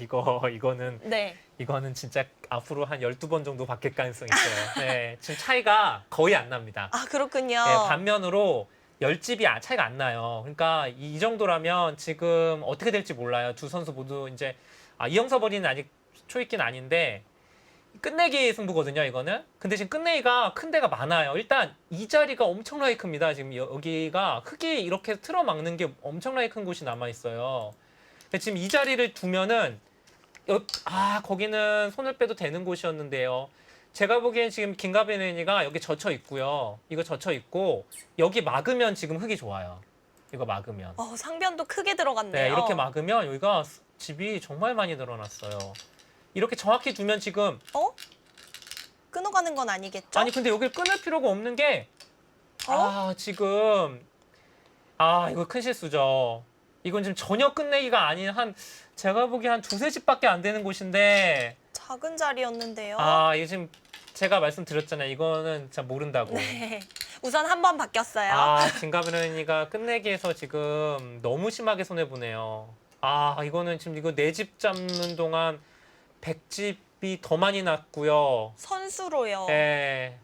이거 이거는 네. 이거는 진짜 앞으로 한 12번 정도 바뀔 가능성이 있어요. 네, 지금 차이가 거의 안 납니다. 아 그렇군요. 네, 반면으로 열집이 아- 차이가 안 나요. 그러니까 이 정도라면 지금 어떻게 될지 몰라요. 두 선수 모두 이제 아, 이영서 버리는 아직 초입기는 아닌데 끝내기 승부거든요. 이거는. 근데 지금 끝내기가 큰 데가 많아요. 일단 이 자리가 엄청나게 큽니다. 지금 여- 여기가 흙이 이렇게 틀어막는 게 엄청나게 큰 곳이 남아 있어요. 근데 지금 이 자리를 두면은 여, 아 거기는 손을 빼도 되는 곳이었는데요. 제가 보기엔 지금 김가베네니가 여기 젖혀 있고요. 이거 젖혀 있고 여기 막으면 지금 흙이 좋아요. 이거 막으면. 어, 상변도 크게 들어갔네요. 네, 이렇게 막으면 여기가 수- 집이 정말 많이 늘어났어요. 이렇게 정확히 두면 지금 어? 끊어가는 건 아니겠죠? 아니 근데 여기를 끊을 필요가 없는 게 어? 아, 지금 아, 이거 큰 실수죠. 이건 지금 전혀 끝내기가 아닌 한 제가 보기에 한 두세 집밖에 안 되는 곳인데 작은 자리였는데요. 아, 이게 지금 제가 말씀드렸잖아요. 이거는 잘 모른다고. 네. 우선 한 번 바뀌었어요. 아, 진가브레니가 끝내기에서 지금 너무 심하게 손해 보네요. 아, 이거는 지금 이거 네 집 잡는 동안 백집이 더 많이 났고요. 선수로요. 예.